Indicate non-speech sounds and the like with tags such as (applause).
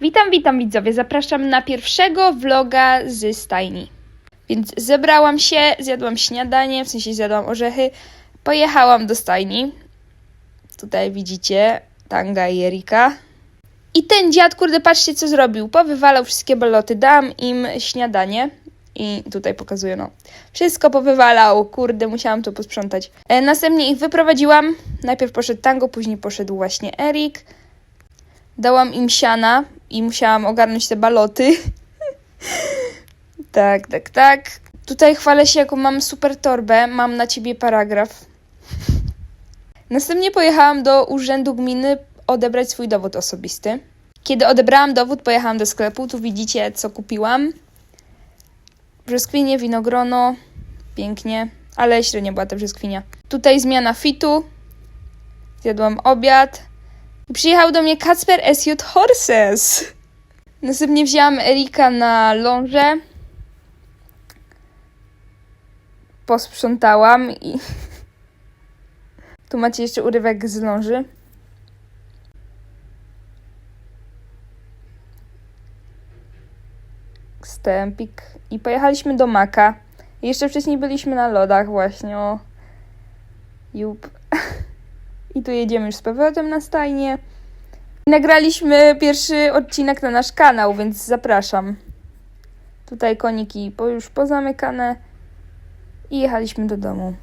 Witam, witam widzowie. Zapraszam na pierwszego vloga z stajni. Więc zebrałam się, zjadłam śniadanie, w sensie zjadłam orzechy, pojechałam do stajni. Tutaj widzicie Tanga i Erika. I ten dziad, kurde, patrzcie co zrobił. Powywalał wszystkie baloty, dałam im śniadanie. I tutaj pokazuję, no. Wszystko powywalał, kurde, musiałam to posprzątać. E, następnie ich wyprowadziłam. Najpierw poszedł Tango, później poszedł właśnie Erik. Dałam im siana i musiałam ogarnąć te baloty. (laughs) tak, tak, tak. Tutaj chwalę się, jaką mam super torbę. Mam na ciebie paragraf. (laughs) Następnie pojechałam do urzędu gminy odebrać swój dowód osobisty. Kiedy odebrałam dowód, pojechałam do sklepu. Tu widzicie, co kupiłam. Brzoskwinie, winogrono. Pięknie, ale średnio była ta brzoskwinia. Tutaj zmiana fitu. Zjadłam obiad. Przyjechał do mnie Kacper SJ Horses. Następnie wzięłam Erika na lążę. Posprzątałam i... (laughs) Tu macie jeszcze urywek z ląży. Stempik. I pojechaliśmy do Maka. Jeszcze wcześniej byliśmy na lodach właśnie. Jup. I tu jedziemy już z powrotem na stajnię. Nagraliśmy pierwszy odcinek na nasz kanał, więc zapraszam. Tutaj koniki już pozamykane i jechaliśmy do domu.